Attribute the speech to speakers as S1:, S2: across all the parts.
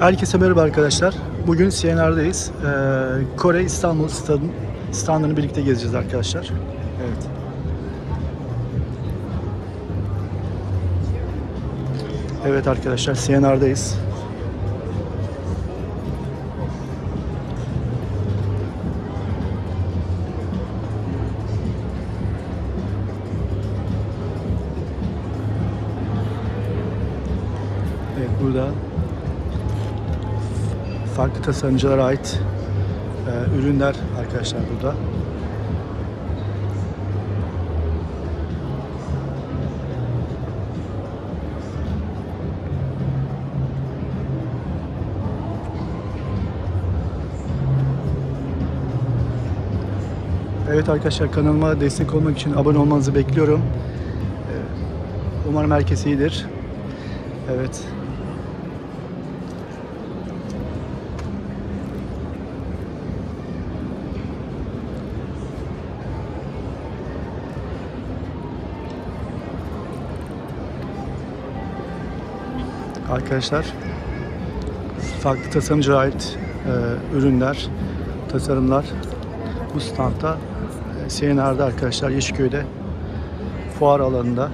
S1: Herkese merhaba arkadaşlar. Bugün CNR'dayız. Ee, Kore İstanbul stadın standını birlikte gezeceğiz arkadaşlar. Evet. Evet arkadaşlar CNR'dayız. Evet burada farklı tasarımcılara ait e, ürünler arkadaşlar burada. Evet arkadaşlar kanalıma destek olmak için abone olmanızı bekliyorum. E, Umarım herkes iyidir. Evet. Arkadaşlar farklı tasarımcıya ait e, ürünler, tasarımlar bu standta e, CNR'da arkadaşlar Yeşilköy'de fuar alanında.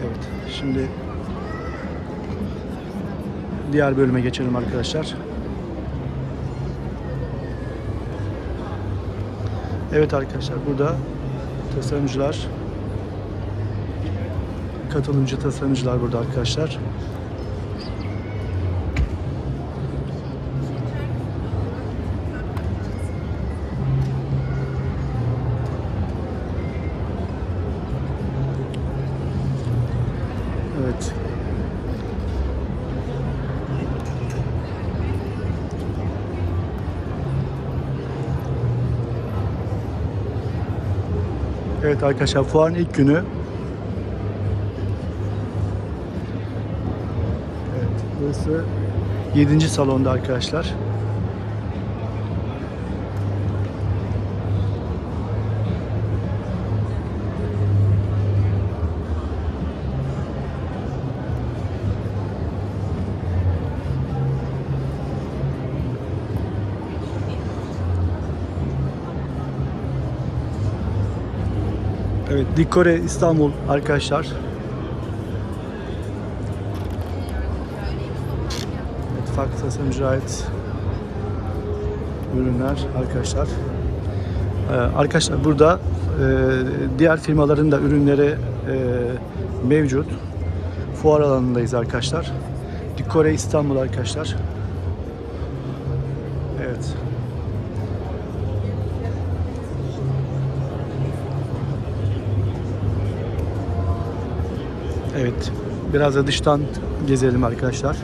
S1: Evet şimdi diğer bölüme geçelim arkadaşlar. Evet arkadaşlar burada tasarımcılar katılımcı tasarımcılar burada arkadaşlar. Evet. Evet arkadaşlar fuarın ilk günü burası 7. salonda arkadaşlar. Evet, Dikore İstanbul arkadaşlar. Evet, farklı tasarımcıya ait ürünler arkadaşlar. Ee, arkadaşlar burada e, diğer firmaların da ürünleri e, mevcut. Fuar alanındayız arkadaşlar. Dikore İstanbul arkadaşlar. Evet. Evet. Biraz da dıştan gezelim arkadaşlar.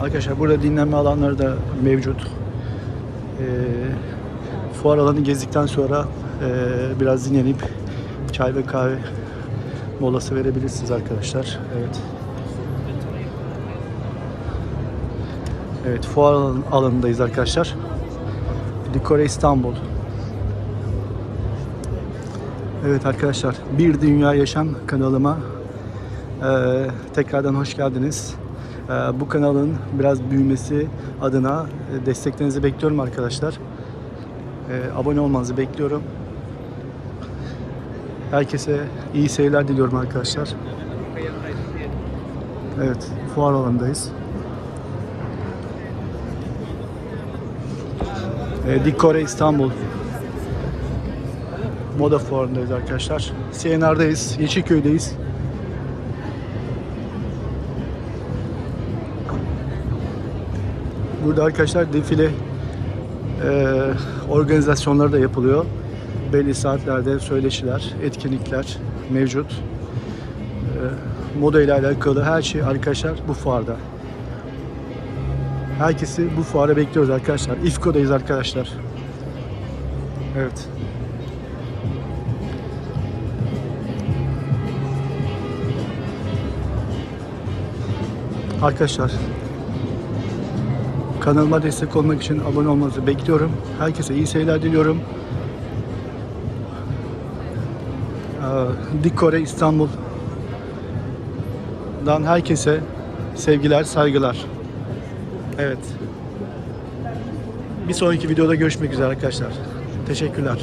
S1: Arkadaşlar burada dinlenme alanları da mevcut. Ee, fuar alanı gezdikten sonra e, biraz dinlenip çay ve kahve molası verebilirsiniz arkadaşlar. Evet. Evet, fuar alan- alanındayız arkadaşlar. Dikore İstanbul. Evet arkadaşlar, Bir Dünya Yaşam kanalıma e, tekrardan hoş geldiniz. E, bu kanalın biraz büyümesi adına e, desteklerinizi bekliyorum arkadaşlar. E, abone olmanızı bekliyorum. Herkese iyi seyirler diliyorum arkadaşlar. Evet, fuar alanındayız. E, Dikore İstanbul Moda Fuarı'ndayız arkadaşlar. CNR'dayız, Yeşilköy'deyiz. Burada arkadaşlar defile e, organizasyonları da yapılıyor. Belli saatlerde söyleşiler, etkinlikler mevcut. E, moda ile alakalı her şey arkadaşlar bu fuarda. Herkesi bu fuara bekliyoruz arkadaşlar. İFKO'dayız arkadaşlar. Evet. Arkadaşlar kanalıma destek olmak için abone olmanızı bekliyorum. Herkese iyi seyirler diliyorum. Ee, Dikore İstanbul'dan herkese sevgiler, saygılar. Evet. Bir sonraki videoda görüşmek üzere arkadaşlar. Teşekkürler.